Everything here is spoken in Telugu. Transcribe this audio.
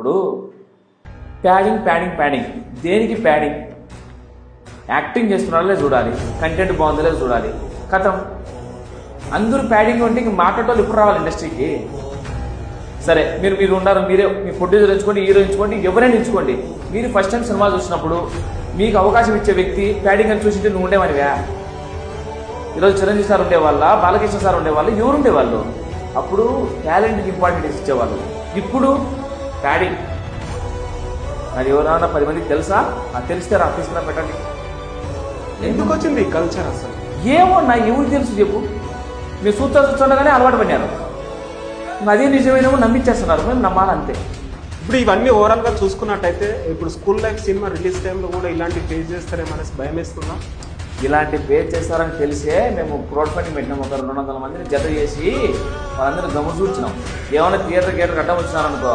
ఇప్పుడు ప్యాడింగ్ ప్యాడింగ్ ప్యాడింగ్ దేనికి ప్యాడింగ్ యాక్టింగ్ చేస్తున్నారో చూడాలి. కంటెంట్ బాగుందో చూడాలి. కథం అందరూ ప్యాడింగ్ ఉంటే ఇంక మాట్లాడేవాళ్ళు ఇప్పుడు రావాలి ఇండస్ట్రీకి సరే మీరు మీరు ఉన్నారు మీరే మీ ప్రొడ్యూసర్ ఎంచుకోండి హీరో ఎంచుకోండి ఎవరైనా ఎంచుకోండి. మీరు ఫస్ట్ టైం సినిమా చూసినప్పుడు మీకు అవకాశం ఇచ్చే వ్యక్తి ప్యాడింగ్ అని చూసింటే నువ్వు ఉండేవానివా ఈరోజు చిరంజీవి సార్ ఉండేవాళ్ళ? బాలకృష్ణ సార్ ఉండేవాళ్ళు? ఎవరు ఉండేవాళ్ళు అప్పుడు టాలెంట్కి ఇంపార్టెన్స్ ఇచ్చేవాళ్ళు. ఇప్పుడు ప్యాడింగ్ అది ఎవరైనా పది మందికి తెలుసా? అది తెలిస్తే రా తీసుకురా పెట్టండి. ఎందుకు వచ్చింది కల్చర్ అసలు? ఏమో నా ఎవరికి తెలుసు చెప్పు. మీరు చూస్తా చూస్తుండగానే అలవాటు పడినారు అదే నిజమేనేమో నమ్మించేస్తున్నారు మేము నమ్మాలంతే ఇప్పుడు ఇవన్నీ ఓవరాల్గా చూసుకున్నట్టయితే ఇప్పుడు స్కూల్ లైఫ్ సినిమా రిలీజ్ టైంలో కూడా ఇలాంటి ఫేస్ చేస్తారేమనేసి భయం వేస్తుందా ఇలాంటి పే చేస్తారని తెలిసే మేము క్రౌడ్ ఫండింగ్ పెట్టినాం. ఒక రెండు వందల మందిని జత చేసి వాళ్ళందరూ గమ్ము చూసినాం. ఏమైనా థియేటర్ థియేటర్ కట్ట వచ్చినారనుకో